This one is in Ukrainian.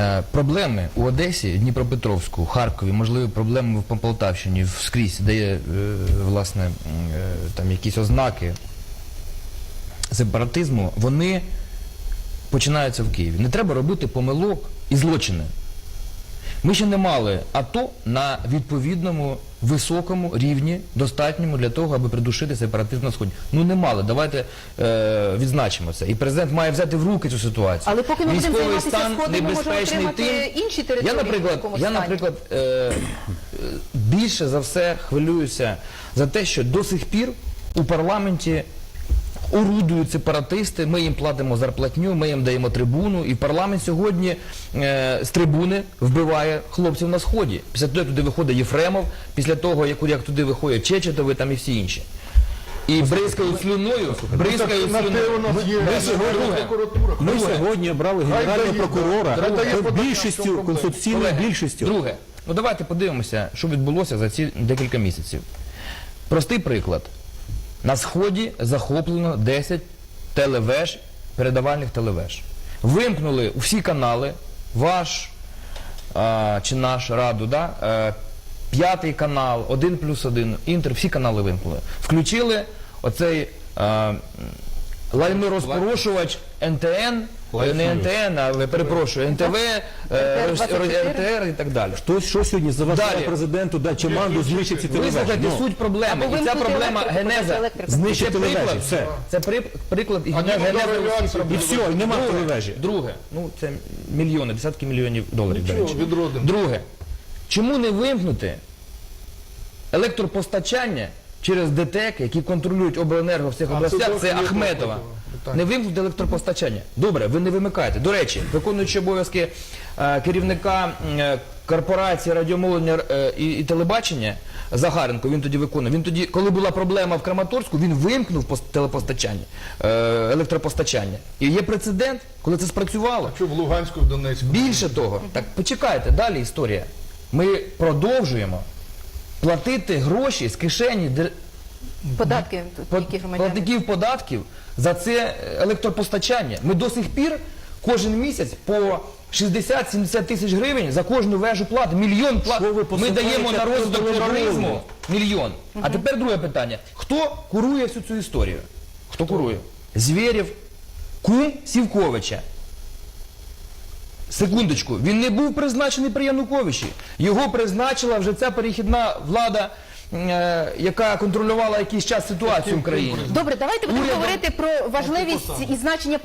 Е, Проблеми у Одесі, Дніпропетровську, Харкові, можливо, проблеми в Полтавщині, скрізь, де є е, власне е, там якісь ознаки сепаратизму, вони починаються в Києві. Не треба робити помилок і злочини. Ми ще не мали АТО на відповідному високому рівні, достатньому для того, аби придушити сепаратизм на сході. Ну не мали. Давайте е, відзначимо це. І президент має взяти в руки цю ситуацію. Але поки ми будемо Військовий займатися стан сходом, ми можемо небезпечний отримати тим. інші території Я, в наприклад, такому я, стані. наприклад, е, е, більше за все хвилююся за те, що до сих пір у парламенті орудують сепаратисти, ми їм платимо зарплатню, ми їм даємо трибуну, і парламент сьогодні е, з трибуни вбиває хлопців на сході. Після того, як туди виходить Єфремов, після того, як, як туди виходять Чечетови там і всі інші. І бризкають слюною, бризкають На те у слюною. Ми сьогодні- прокуратура. Ми сьогодні обрали генерального прокурора більшістю, конституційною Колеги, більшістю. Друге, ну давайте подивимося, що відбулося за ці декілька місяців. Простий приклад. На сході захоплено 10 телевеж, передавальних телевеж. Вимкнули всі канали, ваш а, чи наш раду, да? а, п'ятий канал, 1 плюс 1, інтер, всі канали вимкнули. Включили оцей а, лайнорозпорошувач НТН, е, не НТН, а перепрошую, НТВ, е, РТР-24. І так далі. Хтось що сьогодні заважає Далі. президенту дати команду знищити ці телевежі? Вислухайте Ну, суть проблеми. Або І ця вимкнути проблема електрику, генеза. електрику. Знищити Це приклад, телевежі, все. Це при- приклад і генеза усіх проблем. І все, і нема телевежі. Друге, ну це мільйони, десятки мільйонів доларів. до речі. відродимо. Друге, чому не вимкнути електропостачання через ДТЕК, які контролюють обленерго в цих областях, це це Ахметова. Не вимкнути електропостачання. Добре, ви не вимикаєте. До речі, виконуючи обов'язки е, керівника е, корпорації радіомовлення е, і, і телебачення Загаренко, він тоді виконує. Він тоді, коли була проблема в Краматорську, він вимкнув пос- телепостачання, е, електропостачання. І є прецедент, коли це спрацювало. Що в Луганську, в Донецьку? Більше того, так почекайте, далі історія. Ми продовжуємо платити гроші з кишені дер- Податки тут які громадяни. платників податків за це електропостачання. Ми до сих пір кожен місяць по 60-70 тисяч гривень за кожну вежу плати. Мільйон плат. Що ви Ми посипаєте даємо на розвиток тероризму мільйон. А тепер друге питання. Хто курує всю цю історію? Хто курує? Звєрєв, кум Сівковича. Секундочку, він не був призначений при Януковичі. Його призначила вже ця перехідна влада, яка контролювала якийсь час ситуацію в країні. Добре, давайте будемо говорити про важливість і значення